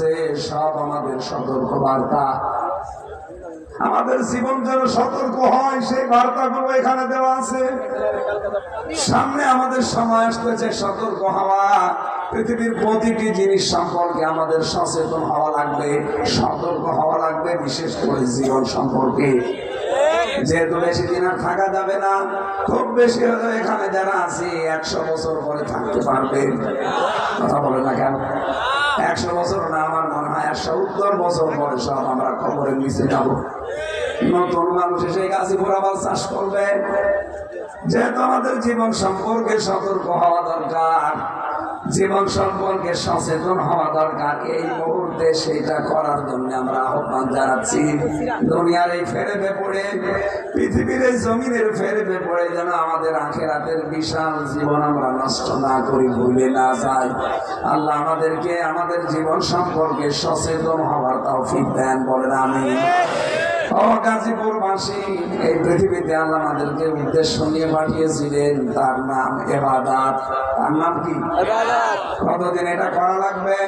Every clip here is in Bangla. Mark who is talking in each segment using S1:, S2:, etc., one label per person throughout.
S1: আছে, সব আমাদের সতর্ক বার্তা আমাদের জীবন যেন সতর্ক হয়, সেই বার্তাগুলো এখানে দেওয়া আছে। সামনে আমাদের সময় আসতেছে, সতর্ক হওয়া। পৃথিবীর প্রতিটি জিনিস সম্পর্কে আমাদের সচেতন হওয়া লাগবে, সতর্ক হওয়া লাগবে, বিশেষ করে জীবন সম্পর্কে। যেহেতু বেশি দিন আর থাকা যাবে না, খুব বেশি হলে এখানে যারা আছে, একশো বছর পরে থাকতে পারবে। কথা বলে না কেন? একশো বছর না, আমার মনে হয় একশো উত্তর বছর পরে সব আমরা খবরের নিচে যাব। নতুন মানুষ এসে গাছে ঘোরাবার চাষ করবে। যেহেতু আমাদের জীবন সম্পর্কে সতর্ক হওয়া দরকার জীবন সম্পর্কে সচেতন হওয়া দরকার। এই মুহূর্তে সেটা করার জন্য আমরা আহ্বান জানাচ্ছি। দুনিয়ার এই ফেরেবে পড়ে, পৃথিবীর এই জমিনের ফেরেবে পড়ে যেন আমাদের আখেরাতের বিশাল জীবন আমরা নষ্ট না করি, ভুলে না যাই। আল্লাহ আমাদেরকে আমাদের জীবন সম্পর্কে সচেতন হওয়ার তৌফিক দেন, বলেন আমি ও গাজীপুরবাসী এই পৃথিবীতে আল্লাহ আমাদেরকে উদ্দেশ্য নিয়ে পাঠিয়েছিলেন। তার নাম এবাদাত। তার নাম কি? কতদিন এটা করা লাগবে?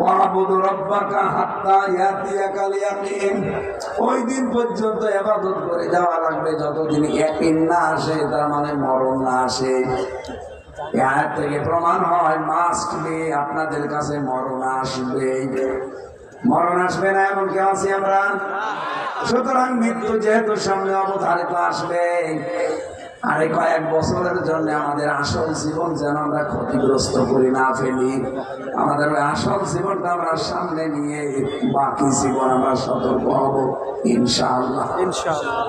S1: ওয়াবুদু রব্বাকা হাত্তা ইয়াতিয়াকাল ইয়াকিন ওই দিন পর্যন্ত ইবাদত করে যাওয়া লাগবে যতদিন ইয়াকিন না আসে তার মানে মরণ না আসে। থেকে প্রমাণ হয় মাস্ক দিয়ে আপনাদের কাছে মরণ আসবে। মরণ আসবে না এমন কেউ আছি আমরা। সুতরাং মৃত্যু যেহেতু সামনে অবধারিত আসবে আরে কয়েক বছরের জন্য আমাদের আসল জীবন যেন আমরা ক্ষতিগ্রস্ত করি না ফেলি। আমাদের ওই আসল জীবনটা আমরা সামনে নিয়ে বাকি জীবন আমরা সতর্ক হব ইনশাআল্লাহ।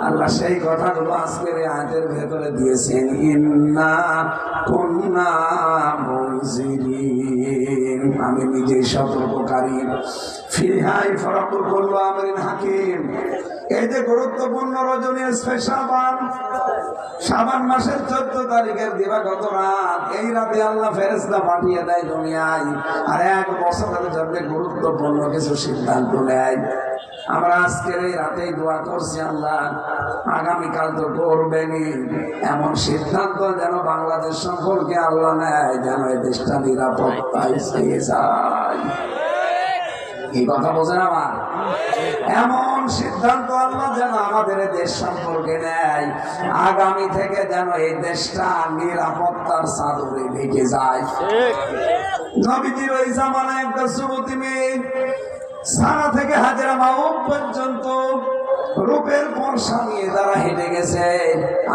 S1: আল্লাহ সেই কথাগুলো আজকের এই আয়াতের ভেতরে দিয়েছেন ইন্না মুনজিরিন। আমি নিজেই সতর্ককারী। ফিহাই ফরাকুল করল আমরিন হাকিম। এই যে গুরুত্বপূর্ণ রজনী স্পেশাল বান সাবান মাসের চোদ্দ তারিখের দিবাগত রাত। এই রাতে আল্লাহ ফেরেস্তা পাঠিয়ে দেয় দুনিয়ায়। আর এক বছরের জন্য গুরুত্বপূর্ণ কিছু সিদ্ধান্ত নেয়। আমরা আজকের এই রাতেই দোয়া করছি আল্লাহ, আগামীকাল তো করবেনি এমন সিদ্ধান্ত যেন বাংলাদেশ সম্পর্কে আল্লাহ নেয়, যেন এই দেশটা নিরাপত্তায় পেয়ে যায়। এই কথা বোঝেন আমার? এমন সিদ্ধান্ত আল্লাহ যেন আমাদের দেশ সম্পর্কে নেয়। আগামী থেকে যেন এই দেশটা নিরাপত্তার চাদরে ঢেকে যায়। জামানায় একটা যুবতী মেয়ে সারা থেকে হাজারা মাও পর্যন্ত রূপের পরশা নিয়ে তারা হেঁটে গেছে।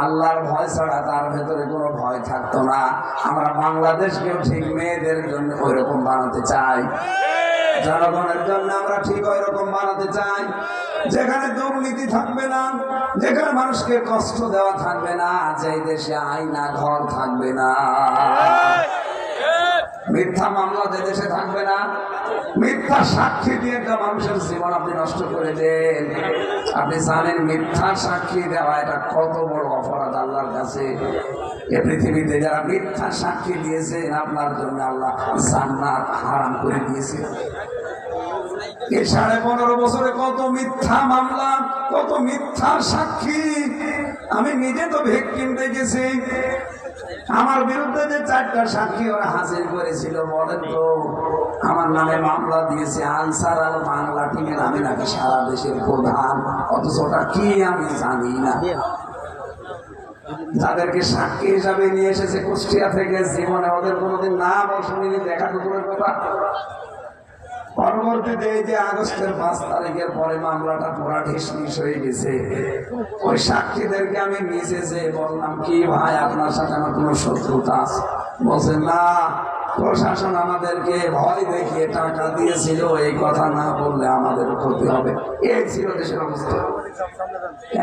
S1: আল্লাহর ভয় ছাড়া তার ভেতরে কোনো ভয় থাকতো না। আমরা বাংলাদেশকেও ঠিক মেয়েদের জন্য ওই রকম বানাতে চাই। জনগণের জন্য আমরা ঠিক ওই রকম বানাতে চাই। যেখানে দুর্নীতি থাকবে না, যেখানে মানুষকে কষ্ট দেওয়া থাকবে না যে দেশে আইনা ঘর থাকবে না। মিথ্যা মামলা দেশে থাকবে না। মিথ্যা সাক্ষী দিয়ে একটা মানুষের জীবন আপনি নষ্ট করে দেন। আপনি জানেন মিথ্যা সাক্ষী দেওয়া এটা কত বড় অপরাধ আল্লাহর কাছে। এ পৃথিবীতে যারা মিথ্যা সাক্ষী দিয়েছেন, আপনার জন্য আল্লাহ জান্নাত হারাম করে দিয়েছে। এই সাড়ে পনেরো বছরে কত মিথ্যা মামলা, কত মিথ্যা সাক্ষী। আমি নিজে তো ভেকটিম দেখেছি। আমার বিরুদ্ধে যে চারটা সাক্ষী ওরা হাজির করেছিল, বলেন তো, আমার নামে মামলা দিয়েছে আনসার আল বাংলা টিমের আমি নাকি সারা দেশের প্রধান, অথচ ওটা কি আমি জানি না। যাদেরকে সাক্ষী হিসাবে নিয়ে এসেছে কুষ্টিয়া থেকে, জীবনে ওদের কোনোদিন নাম শুনিনি, দেখা দুপুরের কথা। পরবর্তীতে এই যে আগস্টের পাঁচ তারিখের পরে মামলাটা পুরা ঢিসমিস হয়ে গেছে। ওই সাক্ষীদেরকে আমি নিচে যে বললাম, কি ভাই, আপনার সাথে আমার কোনো শত্রুতা বলছে, না, প্রশাসন আমাদেরকে ভয় দেখিয়ে টাকা দিয়েছিল, এই কথা না বললে আমাদের ক্ষতি হবে। এই ছিল দেশের অবস্থা।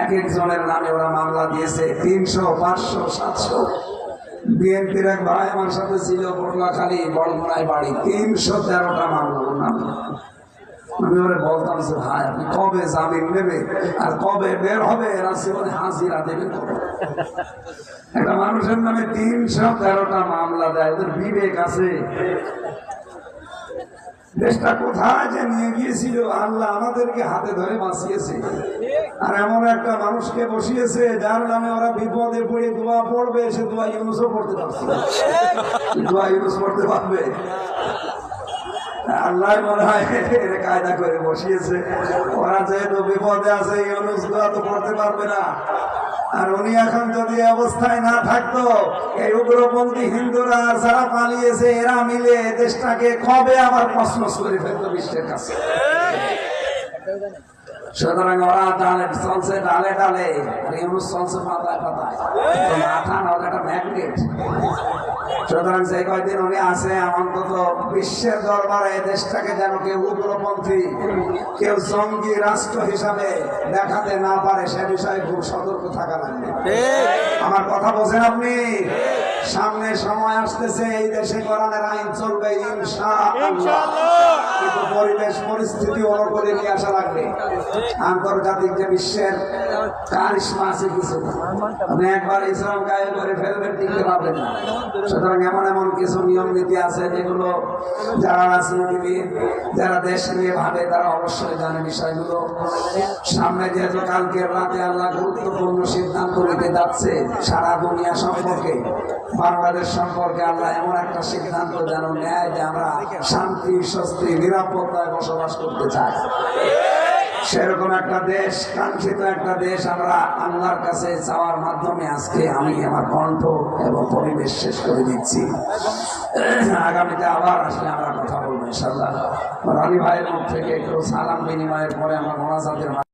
S1: এক একজনের নামে ওরা মামলা দিয়েছে, তিনশো, পাঁচশো, সাতশো। বিএনপির এক ভাই আমার সাথে ছিল পটুয়াখালী বড়মোড়ায় বাড়ি, তিনশো তেরোটা মামলা। আমি ওরে বলতাম যে, ভাই, আপনি কবে জামিন নেবে আর কবে বের হবে? এরা হাজিরা একটা মানুষের নামে তিনশো তেরোটা মামলা দেয়, ওদের বিবেক আছে। দেশটা কোথায় যে নিয়ে গিয়েছিল? আল্লাহ আমাদেরকে হাতে ধরে বাঁচিয়েছে। আর এমন একটা মানুষকে বসিয়েছে, যার নামে ওরা বিপদে পড়ে দোয়া পড়বে, সে দোয়া ইউনুসও পড়তে পারছে দোয়া ইউনুস পড়তে পারবে। আল্লাহ মনে হয় কায়দা করে বসিয়েছে। ওরা যেহেতু বিপদে আছে, এই অনুষ্ঠান তো করতে পারবে না। আর উনি এখন যদি অবস্থায় না থাকতো, এই উগ্রপন্থী হিন্দুরা যারা পালিয়েছে, এরা মিলে দেশটাকে কবে আবার প্রশ্ন করে ফেলতো বিশ্বের কাছে? সুতরাং ওরা ডালে চলছে ডালে ডালে চলছে পাতায় পাতায়। মাথা না ম্যাগনেট সুতরাং কয়দিন উনি আছে বিশ্বের দরবারে দেশটাকে যেন কেউ উগ্রপন্থী কেউ জঙ্গি রাষ্ট্র হিসাবে দেখাতে না পারে, সে বিষয়ে খুব সতর্ক থাকা লাগবে। আমার কথা বোঝেন আপনি? সামনে সময় আসতেছে, এই দেশে কোরআনের আইন চলবে ইনশাআল্লাহ। পরিবেশ, পরিস্থিতি অনুকূলে নিয়ে আসা লাগবে। আন্তর্জাতিক যে বিশ্বের কারিশমা আছে কিছু, আপনি একবার ইসলাম গায়ে করে ফেলবেন, টিকতে পারবেন না। সুতরাং এমন এমন কিছু নিয়ম নীতি আছে যেগুলো যারা রাজনীতিবিদ, যারা দেশ নিয়ে ভাবে, তারা অবশ্যই জানে বিষয়গুলো। সামনে যেহেতু কালকে রাতে আল্লাহ গুরুত্বপূর্ণ সিদ্ধান্ত নিতে যাচ্ছে সারা দুনিয়া সম্পর্কে, বাংলাদেশ সম্পর্কে আল্লাহ এমন একটা সিদ্ধান্ত যেন নেয় যে আমরা শান্তি, স্বস্তি নিরাপত্তায় বসবাস করতে চাই সেরকম একটা দেশ, কাঙ্ক্ষিত একটা দেশ আমরা আল্লাহর কাছে চাওয়ার মাধ্যমে আজকে আমি আমার কণ্ঠ এবং পরিবেশ শেষ করে দিচ্ছি। আগামীতে আবার আসলে আমরা কথা বলব ইনশাল্লাহ রানী ভাইয়ের মুখ থেকে একটু সালাম বিনিময়ের পরে আমার মোনাজাতের